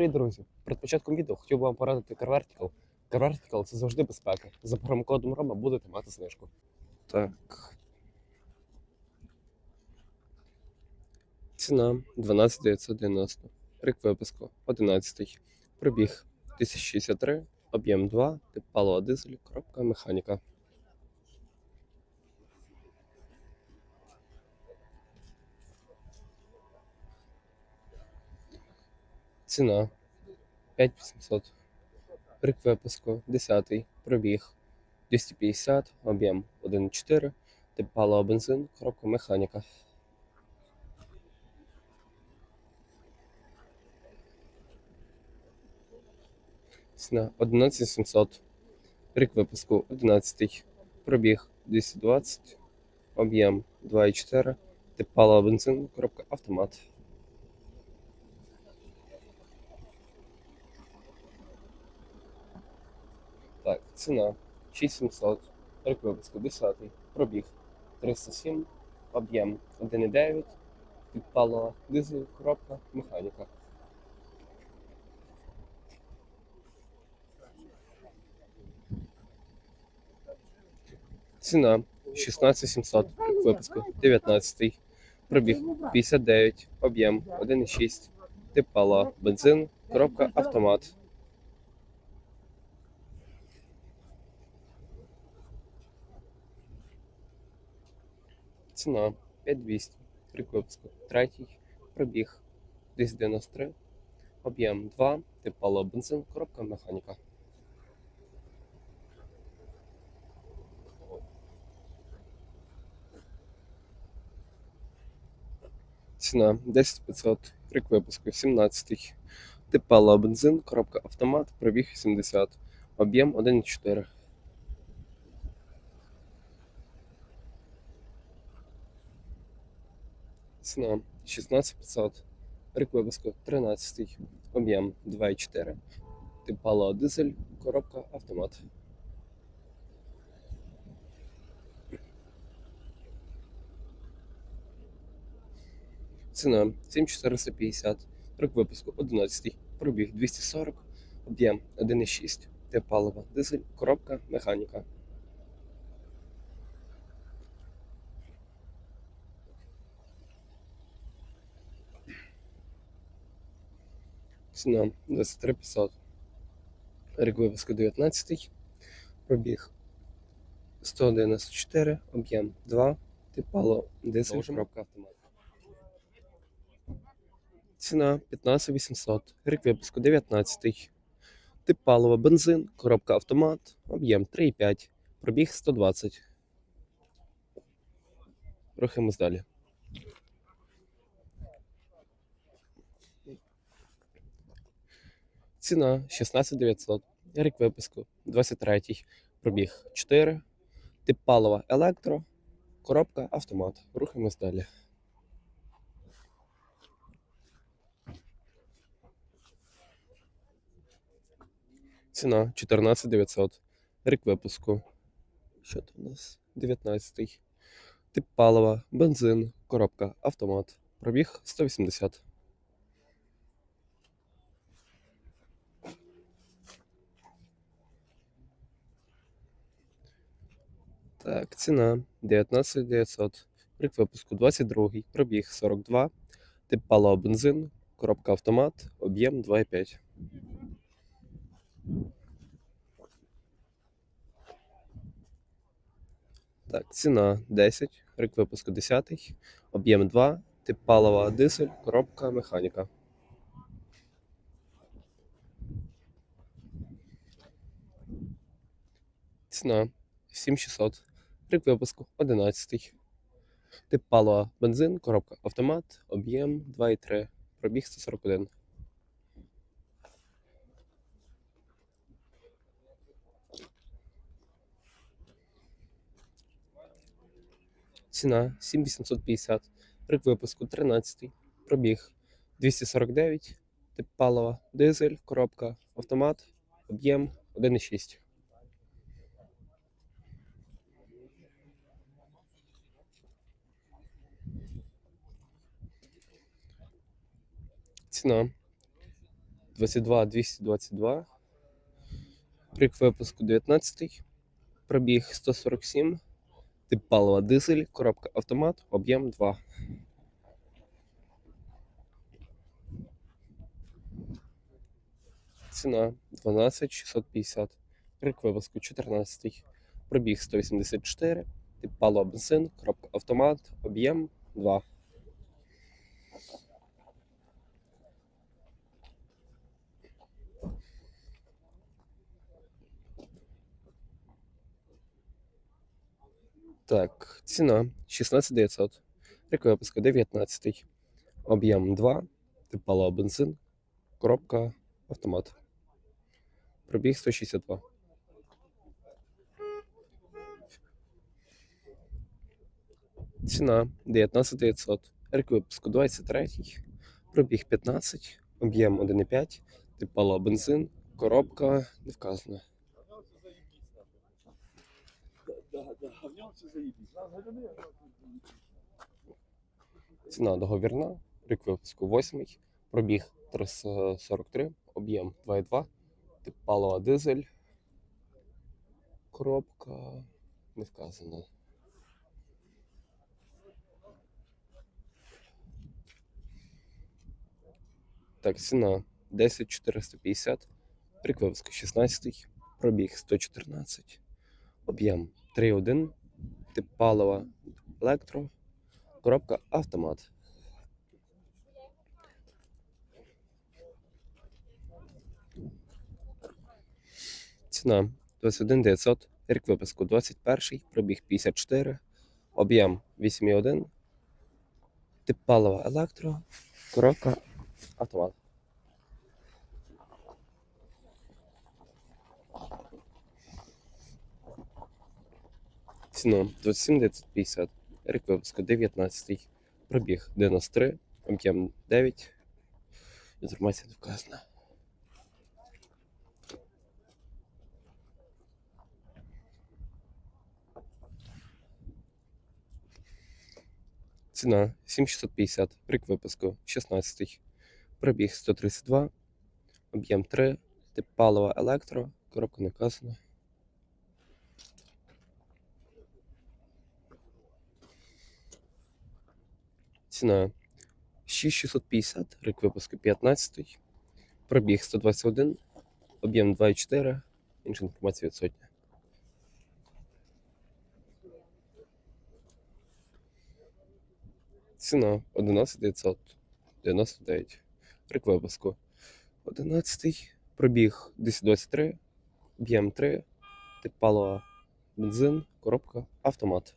Привіт, друзі! Перед початком відео хотів би вам порадити CarVertical. CarVertical – це завжди безпека. За промокодом Рома будете мати знижку. Так. Ціна 12990. Рік випуску 11. Пробіг 1063, об'єм 2, тип палива дизель, коробка механіка. Ціна. 5800. Рік випуску. 10. Пробіг. 250, об'єм. 1,4, тип палива бензин, коробка механіка. Ціна 11700. Рік випуску. 11. Пробіг. 220, об'єм. 2,4, тип палива бензин, коробка автомат. Так, ціна. 6700, рік випуску 10, пробіг 307, об'єм 1,9, підпалила дизель, коробка, механіка. Ціна. 16700, рік випуску 19, пробіг 59, об'єм 1,6, тип бензин, коробка автомат. Ціна 5200, рік випуску третій, пробіг 293, об'єм 2, тип палива бензин, коробка механіка. Ціна 10500, рік випуску 17, тип палива бензин, коробка автомат, пробіг 80, об'єм 1,4. Ціна 16500, рік випуску 13, об'єм 2,4, тип палива дизель, коробка автомат. Ціна 7450, рік випуску 11, пробіг 240, об'єм 1,6, тип палива дизель, коробка механіка. Ціна 23500. Рік випуску 19. Пробіг 194, об'єм 2, тип пало дизель, коробка автомат. Ціна 15800. Рік випуску 19. Тип палива бензин, коробка автомат, об'єм 3,5, пробіг 120. Рухаємось далі. Ціна 16900. Рік випуску 23. Пробіг 4. Тип палива електро. Коробка автомат. Рухаємось далі. Ціна 14900. Рік випуску. Що тут у нас? 19. Тип палива, бензин, коробка, автомат. Пробіг 180. Так, ціна 19900. Рік випуску 22. Пробіг 42. Тип палива бензин, коробка автомат, об'єм 2,5. Так, ціна 10, рік випуску 10, об'єм 2, тип палива дизель, коробка механіка. Ціна 7600, рік випуску 11. Тип палива бензин, коробка автомат, об'єм 2,3, пробіг 141. Ціна 7850, рік випуску 13, пробіг 249, тип палива, дизель, коробка, автомат, об'єм 1,6. Ціна 22 222. Рік випуску 19. Пробіг 147. Тип палива дизель, коробка автомат, об'єм 2. Ціна 12 650. Рік випуску 14. Пробіг 184. Тип палива бензин, коробка автомат, об'єм 2. Так, ціна 16 900. Рік випуску 19. Об'єм 2. Тип бензин. Коробка автомат. Пробіг 162. Ціна 19 900. Рік випуску 23. Пробіг 15. Об'єм 1,5. Тип бензин. Коробка не вказана. Ціна договірна, рік випуску 8, пробіг 343, об'єм 2,2, тип палива дизель, коробка не вказана. Так, ціна 10 450, рік випуску 16, пробіг 114, об'єм 3,1, тип електро, Коробка автомат. Ціна 21 900, рік випуску 21, пробіг 54, об'єм 8,1, тип палива електро, коробка автомат. Ціна 27 950, рік випуску 19, пробіг 93, об'єм 9. Інформація не вказана. Ціна 7650, рік випуску 16, пробіг 132, об'єм 3, тип палива електро, коробка не вказана. Ціна 6650, рік випуску 15, пробіг 121, об'єм 2,4, інша інформація відсутня. Ціна 11999, рік випуску 11, пробіг 223, об'єм 3, тип бензин, коробка, автомат.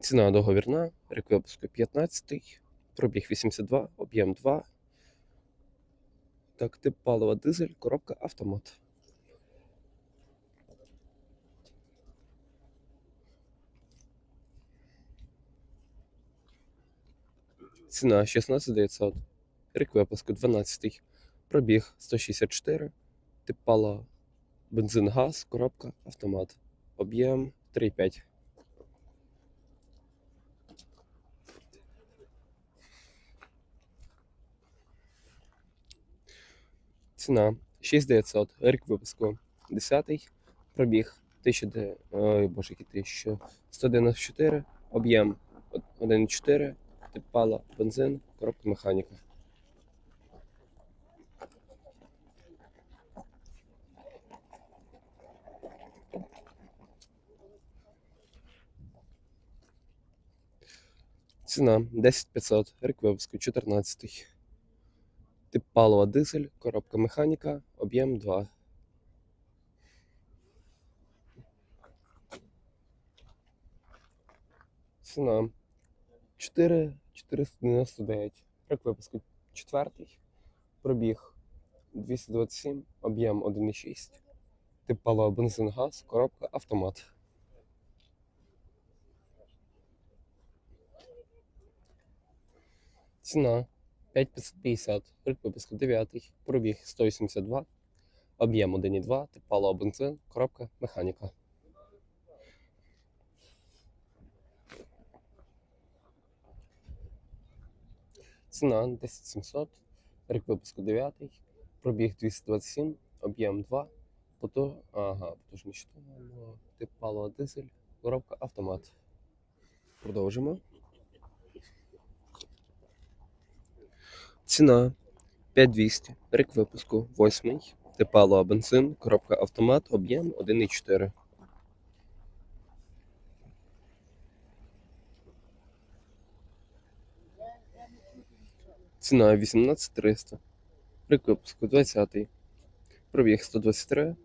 Ціна договірна, рік випуску 15, пробіг 82, об'єм 2. Так, тип палива дизель, коробка автомат. Ціна 16 900, рік випуску 12, пробіг 164, тип палива бензин газ, коробка автомат. Об'єм 3,5. Ціна 6900, рік випуску 10, пробіг 1000, ой, боже, 194, об'єм 1,4, тип пала, бензин, коробка механіка. Ціна 10500, рік випуску 14. Тип палива дизель, коробка механіка, об'єм 2. Ціна 4 499. Рік випуску 4. Пробіг 227, об'єм 1,6. Тип палива бензин газ, коробка автомат. Ціна 5550, рік випуску 9, пробіг 182, об'єм 1,2, тип палива бензин, коробка механіка. ціна 10700, рік випуску 9, пробіг 227, об'єм 2, поту... ага, потужність тип палива дизель, коробка автомат. Продовжимо. Ціна 5200, рік випуску 8, тип палива бензин, коробка автомат, об'єм 1,4. Ціна 18300. Рік випуску 20. Пробіг 123.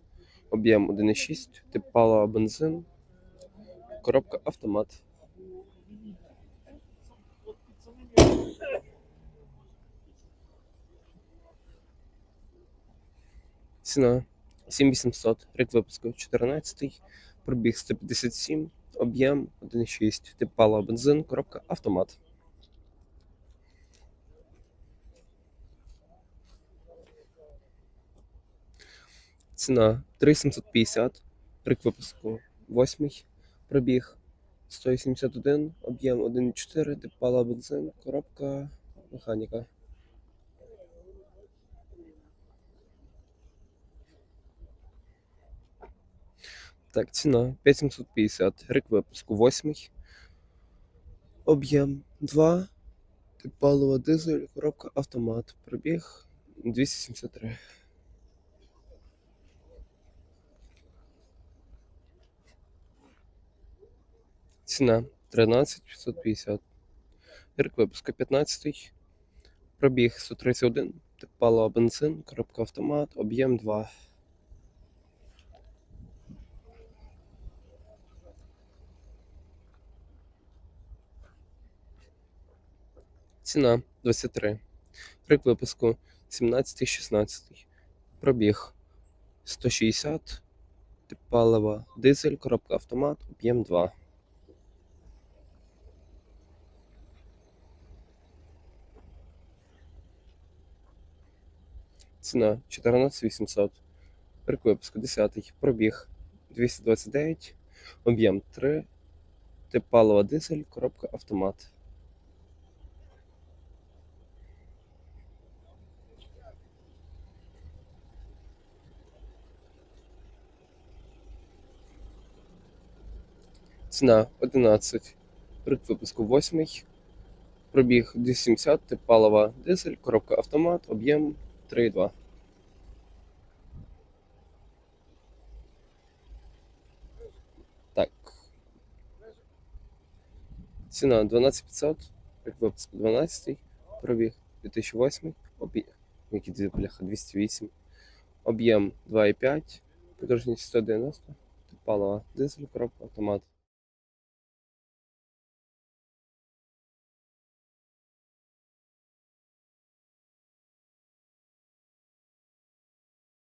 Об'єм 1,6. Тип палива бензин. Коробка автомат. Ціна 7800. Рік випуску 14. Пробіг 157. Об'єм 1,6. Тип палива бензин. Коробка автомат. Ціна 3750, рік випуску 8, пробіг 181, об'єм 1,4, тип палива бензин, коробка механіка. Так, ціна 5750, рік випуску 8, об'єм 2, тип палива дизель, коробка автомат, пробіг 273. Ціна 13550. Рік випуску 15. Пробіг 131. Тип палива бензин, коробка автомат, об'єм 2. Ціна 23. Рік випуску 17-16. Пробіг 160. Тип палива дизель, коробка автомат, об'єм 2. Ціна 14800. Рік випуску 10. Пробіг 229. Об'єм 3. Тип палива дизель, коробка автомат. Ціна 11. Рік випуску 8. Пробіг 270, тип палива дизель, коробка автомат, об'єм 3,2. Так. Ціна 12500, рік випуску 12, пробіг 2008, об'єм, який бляха 208, об'єм 2,5, потужність 190, тип дизель, коробка автомат.